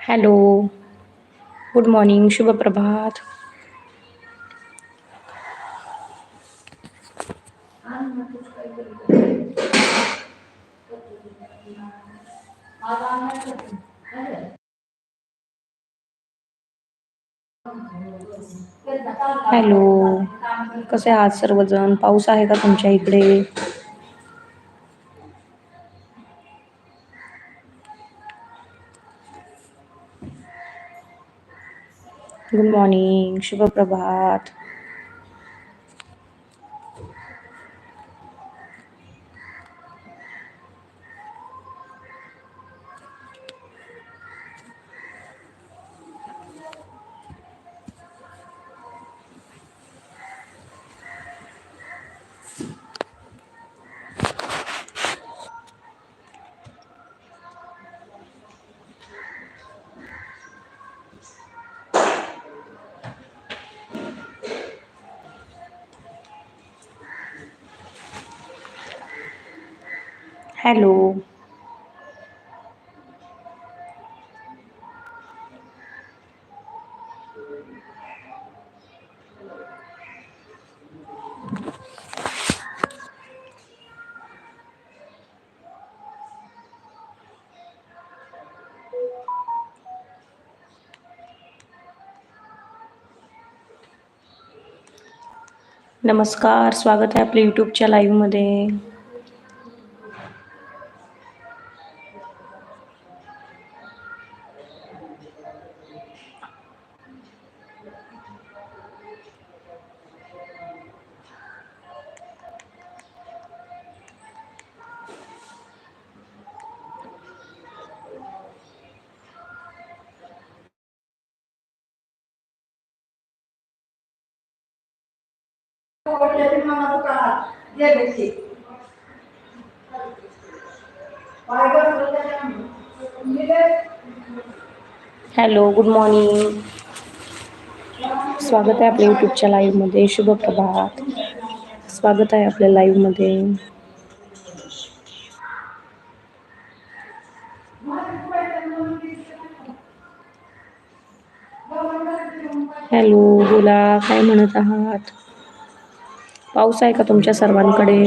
Hello good morning शुभ प्रभात hello कसे आहात सर्वजण? पाऊस आहे का तुमच्या इकडे? गुड मॉर्निंग शुभ प्रभात हॅलो. नमस्कार स्वागत आहे आपल्या यूट्यूबच्या लाईव्हमध्ये हॅलो गुड मॉर्निंग स्वागत आहे आपल्या युट्यूबच्या लाईव्हमध्ये शुभ प्रभात स्वागत आहे आपल्या लाईव्हमध्ये हॅलो बोला काय म्हणत आहात? पाऊस आहे का तुमच्या सर्वांकडे?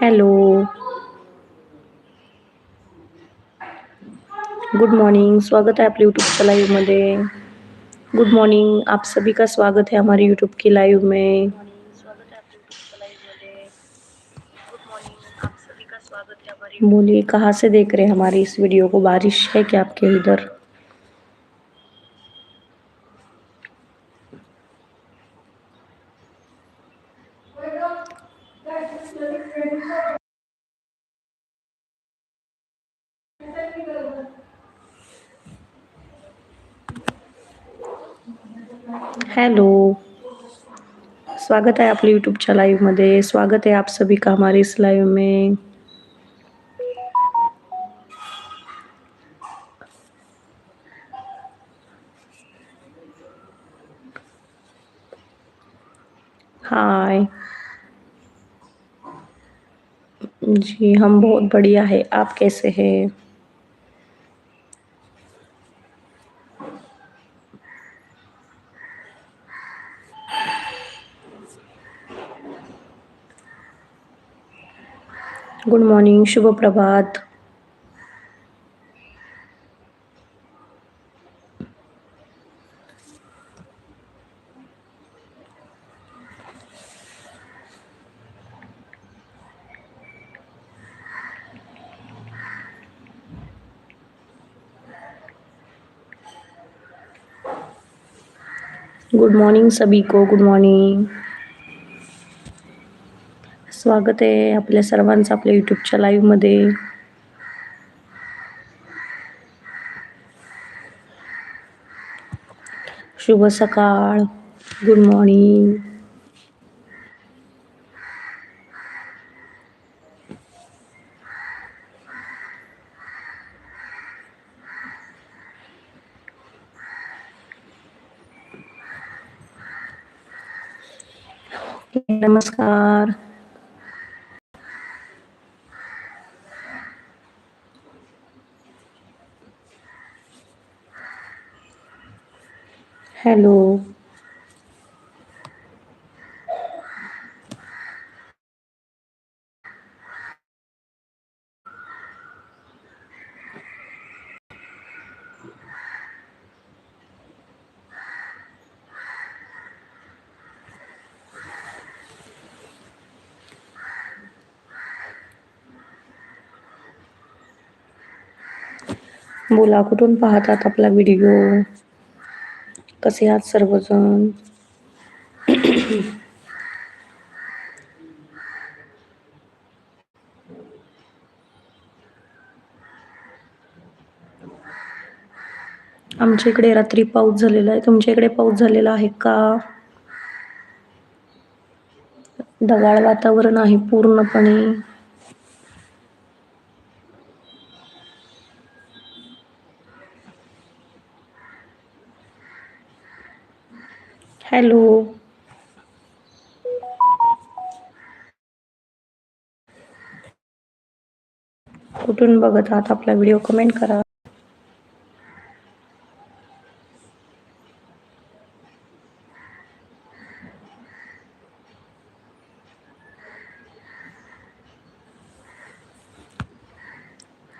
हॅलो. Good morning. स्वागत है आपके यूट्यूब के लाइव में गुड मॉर्निंग. आप सभी का स्वागत है हमारे यूट्यूब की लाइव में. बोलिए कहाँ से देख रहे हैं हमारी इस वीडियो को? बारिश है क्या आपके इधर? हेलो। स्वागत है आपले यूट्यूबच्या लाईव्हमध्ये स्वागत है आप सभी का हमारे इस लाइव में। हाय। जी हम बहुत बढ़िया है। आप कैसे हैं? गुड मॉर्निंग शुभ प्रभात। गुड मॉर्निंग सभी को गुड मॉर्निंग स्वागत आहे आपल्या सर्वांचं आपल्या यूट्यूबच्या लाईव्हमध्ये शुभ सकाळ. गुड मॉर्निंग नमस्कार. हॅलो बोला कुठून पाहतात आपला व्हिडिओ कसे आहात सर्वजण? आमच्या इकडे रात्री पाऊस झालेला आहे. तुमच्या इकडे पाऊस झालेला आहे का? ढगाळ वातावरण आहे पूर्णपणे. हॅलो. कुठून बघत आहात आपला व्हिडिओ? कमेंट करा.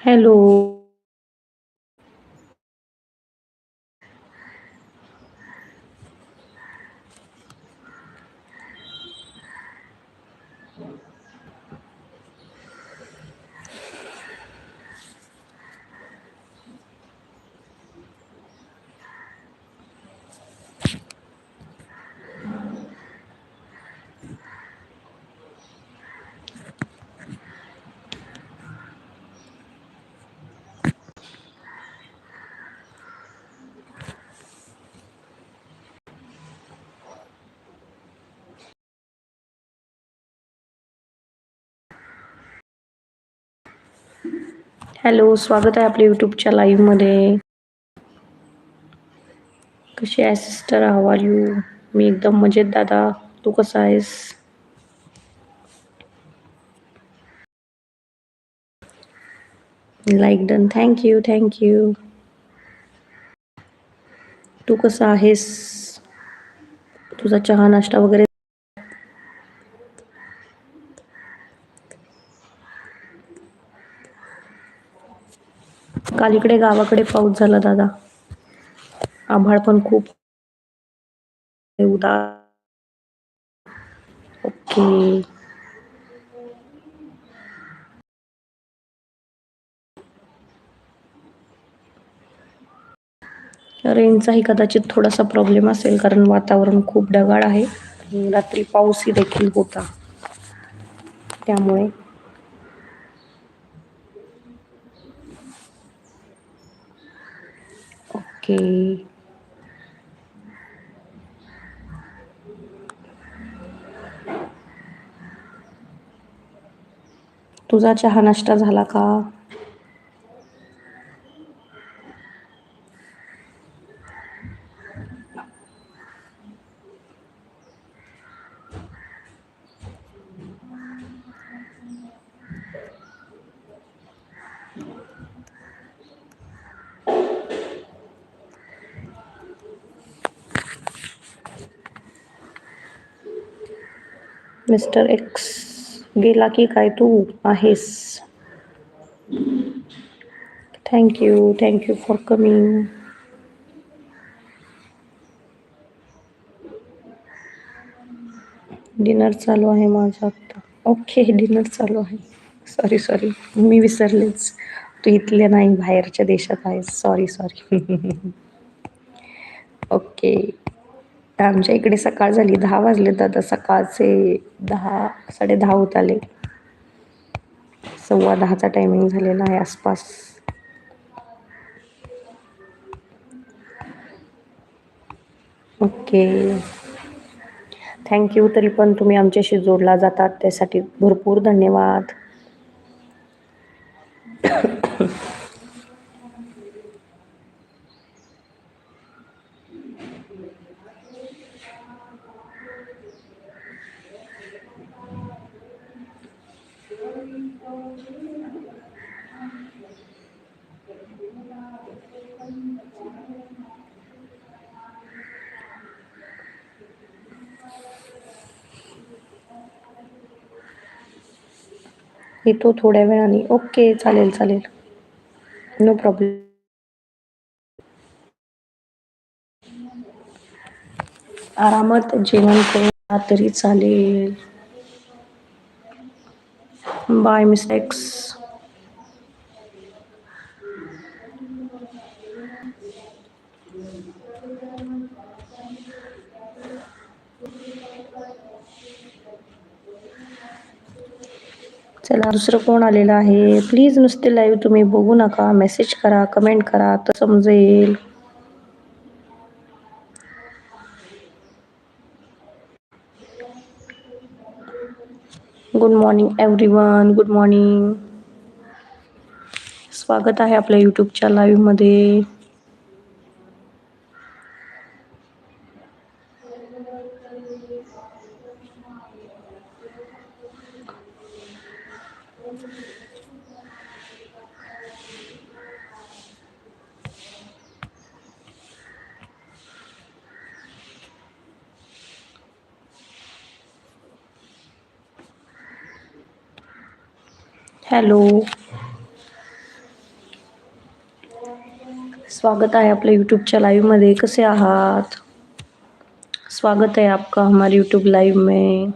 हॅलो. हॅलो स्वागत आहे आपल्या यूट्यूबच्या लाईव्हमध्ये कशी आहे सिस्टर हाव आर यू मी एकदम मजेत दादा. तू कसा आहेस? Like done thank you thank you तू कसा आहेस? तुझा चहा नाश्ता वगैरे काल इकडे गावाकडे पाऊस झाला दादा. आभाळ पण खूप. उदा. ओके. रेंजचाही कदाचित थोडासा प्रॉब्लेम असेल कारण वातावरण खूप ढगाळ आहे. रात्री पाऊसही देखील होता. त्यामुळे ओके. तुझा चहा नाश्ता झाला का? मिस्टर एक्स गेला की काय तू आहेस? Thank you thank you for coming dinner चालू आहे माझं आत्ता ओके डिनर चालू आहे. सॉरी सॉरी मी विसरलेच. तू इथल्या नाही बाहेरच्या देशात आहेस. सॉरी सॉरी ओके आमच्या इकडे सकाळ झाली दहा वाजले दादा सकाळचे दहा साडे दहा होत आले. सव्वा दहाचा टायमिंग झालेला आहे आसपास. ओके. थँक्यू तरी पण तुम्ही आमच्याशी जोडला जातात त्यासाठी भरपूर धन्यवाद. येतो थोड्या वेळाने. ओके चालेल चालेल. नो प्रॉब्लेम आरामात जेवण करून तरी चालेल. बाय मिस्टेक्स चला दुसरं कोण आलेलं आहे? प्लीज नुसते लाईव्ह तुम्ही बघू नका. मेसेज करा कमेंट करा तर समजेल. Good morning everyone good morning स्वागत आहे आपल्या यूट्यूबच्या लाईव्हमध्ये हॅलो स्वागत आहे आपल्या यूट्यूबच्या लाईव्हमध्ये कसे आहात? स्वागत है आपका हमारे यूट्यूब लाइव में.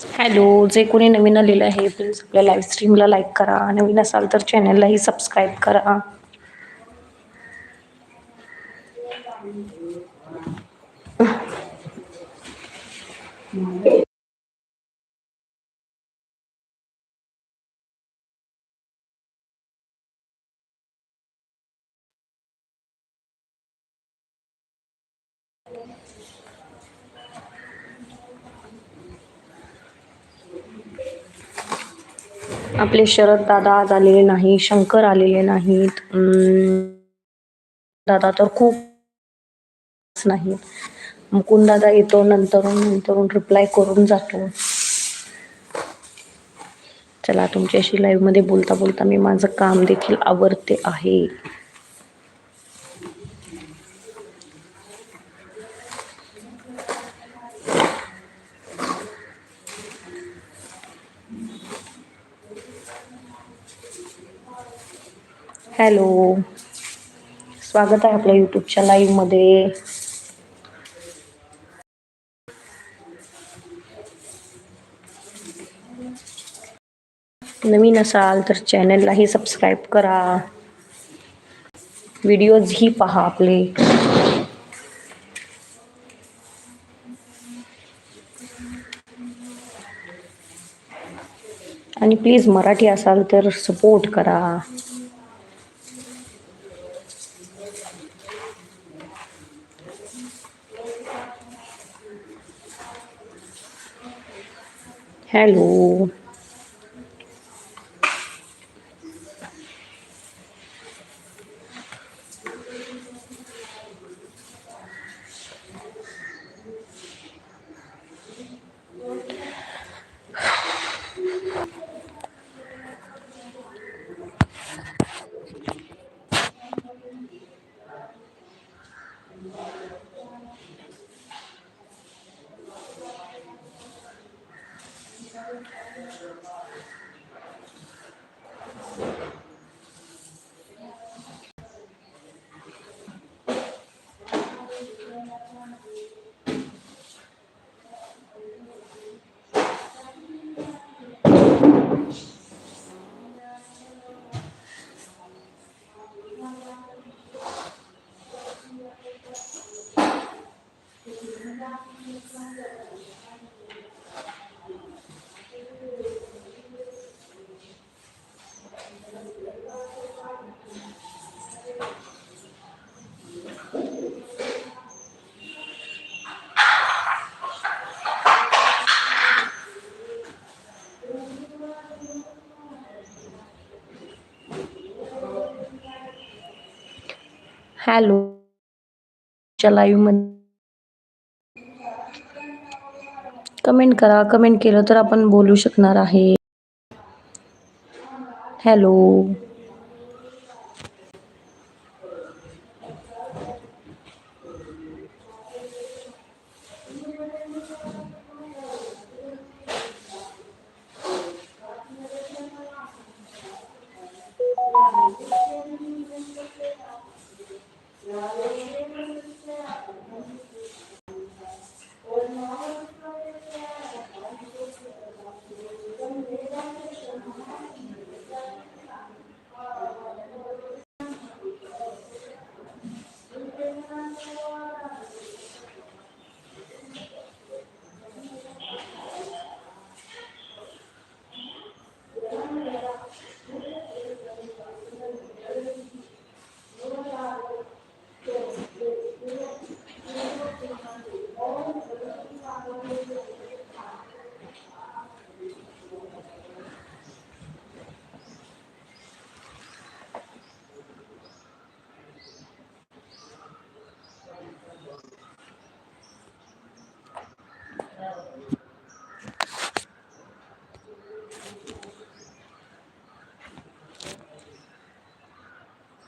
हॅलो जे कोणी नवीन आलेलं आहे प्लीज आपल्या लाईव्ह स्ट्रीमला लाईक करा. नवीन असाल तर चॅनललाही सबस्क्राईब करा. आपले शरद दादा आज आलेले नाही शंकर आलेले नाहीत. दादा तर खूप नाही मुकुंद दादा येतो नंतरून नंतरून रिप्लाय करून जातो. चला तुमच्याशी लाईव्हमध्ये बोलता बोलता मी माझं काम देखील आवडते आहे. हॅलो. स्वागत आहे आपल्या यूट्यूबच्या लाईव्हमध्ये नवीन असाल तर चॅनललाही सबस्क्राईब करा. व्हिडिओजही पहा आपले. आणि प्लीज मराठी असाल तर सपोर्ट करा. Hello hello. च्या लाईव्हमध्ये कमेंट करा. कमेंट केलं तर आपण बोलू शकणार आहे. हॅलो.